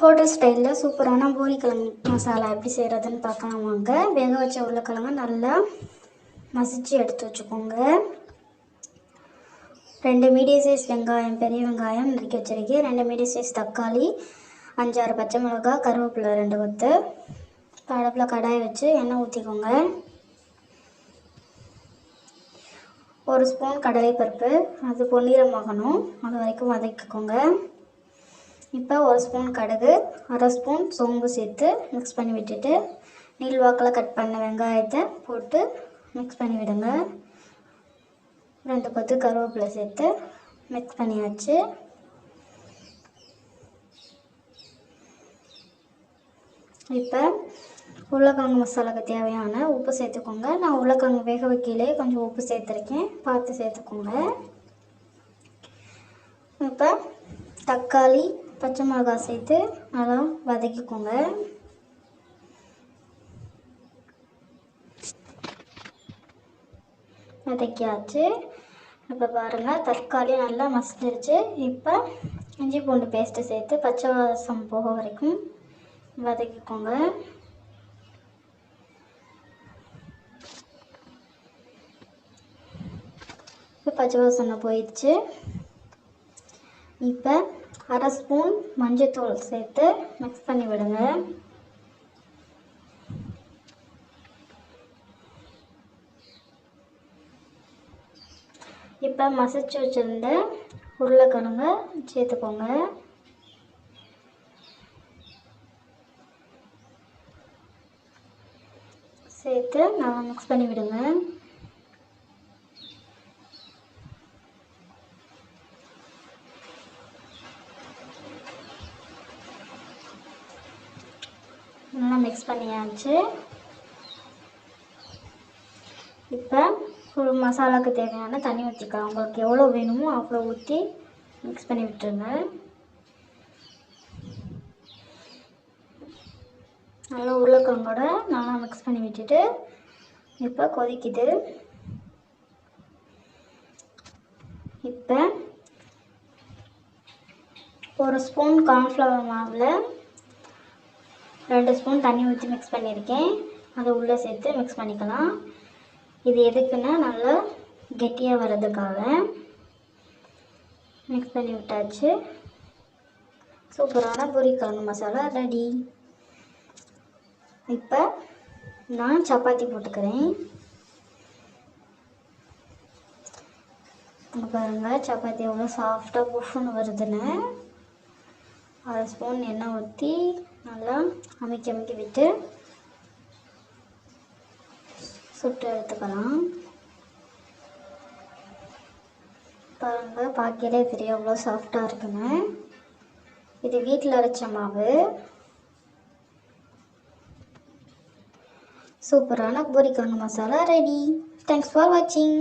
Hotel ஸ்டைலில் சூப்பரான பூரிக்கிழங்கு மசாலா எப்படி செய்கிறதுன்னு பார்க்கலாம் வாங்க. வேக வச்ச உருளைக்கிழங்கு நல்லா மசிச்சு எடுத்து வச்சுக்கோங்க. ரெண்டு மீடியம் சைஸ் வெங்காயம் பெரிய வெங்காயம் நறுக்கி வச்சிருக்கேன். ரெண்டு மீடியம் சைஸ் தக்காளி அஞ்சாறு பச்சை மிளகா கருவேப்பிலை ரெண்டு கொத்து. அடுப்பில் கடாயை வச்சு எண்ணெய் ஊற்றிக்கோங்க ஒரு ஸ்பூன் கடலைப்பருப்பு. அது பொன்னிறமாகணும். அது வரைக்கும் வதக்கிக்கோங்க. இப்போ ஒரு ஸ்பூன் கடுகு அரை ஸ்பூன் சோம்பு சேர்த்து மிக்ஸ் பண்ணி விட்டுட்டு நீள்வாக்கில் கட் பண்ண வெங்காயத்தை போட்டு மிக்ஸ் பண்ணி விடுங்க. ரெண்டு கொத்து கருவேப்பிலை சேர்த்து மிக்ஸ் பண்ணியாச்சு. இப்போ உருளைக்கிழங்கு மசாலாவுக்கு தேவையான உப்பு சேர்த்துக்கோங்க. நான் உருளைக்கிழங்கு வேக வைக்கலே கொஞ்சம் உப்பு சேர்த்துருக்கேன். பார்த்து சேர்த்துக்கோங்க. இப்போ தக்காளி பச்சை மிளகாய் சேர்த்து நல்லா வதக்கிக்கோங்க. வதக்கியாச்சு. இப்போ பாருங்கள் தக்காளி நல்லா மசிஞ்சிருச்சு. இப்போ இஞ்சி பூண்டு பேஸ்ட்டு சேர்த்து பச்சை வாசம் போக வரைக்கும் வதக்கிக்கோங்க. இப்போ பச்சை வாசனை போயிடுச்சு. இப்போ அரை ஸ்பூன் மஞ்சத்தூள் சேர்த்து மிக்ஸ் பண்ணி விடுங்க. இப்போ மசிச்சு வச்சுருந்த உருளைக்கிழங்க சேர்த்துக்கோங்க. சேர்த்து நல்லா மிக்ஸ் பண்ணி விடுங்க. நல்லா மிக்ஸ் பண்ணியாச்சு. இப்போ ஒரு மசாலாவுக்கு தேவையான தண்ணி ஊற்றிக்கலாம் உங்களுக்கு எவ்வளோ வேணுமோ அவ்வளோ ஊற்றி மிக்ஸ் பண்ணி விட்டுருங்க. நல்லா உருளைக்கிழங்கோட நல்லா மிக்ஸ் பண்ணி விட்டுட்டு இப்போ கொதிக்குது. இப்போ ஒரு ஸ்பூன் கார்ன்ஃப்ளவர் மாவில் ரெண்டு ஸ்பூன் தண்ணி ஊற்றி மிக்ஸ் பண்ணியிருக்கேன். அதை உள்ளே சேர்த்து மிக்ஸ் பண்ணிக்கலாம். இது எதுக்குன்னா நல்லா கெட்டியாக வர்றதுக்காக. மிக்ஸ் பண்ணி விட்டாச்சு. சூப்பரான பொரிக்கிழங்கு மசாலா ரெடி இப்போ நான் சப்பாத்தி போட்டுக்கிறேன். பாருங்கள் சப்பாத்தி எவ்வளோ சாஃப்டாக புஃப்னு வருதுன்னு. அரை ஸ்பூன் எண்ணெய் ஊற்றி நல்லா அமைக்கி அமைக்கி விட்டு சுட்டு எடுத்துக்கலாம். பாருங்க பார்க்கலே தெரியும் அவ்வளோ சாஃப்டாக இருக்குன்னு. இது வீட்டில் அரைச்ச மாவு. சூப்பரான பூரிக்கிழங்கு மசாலா ரெடி தேங்க்ஸ் ஃபார் வாட்சிங்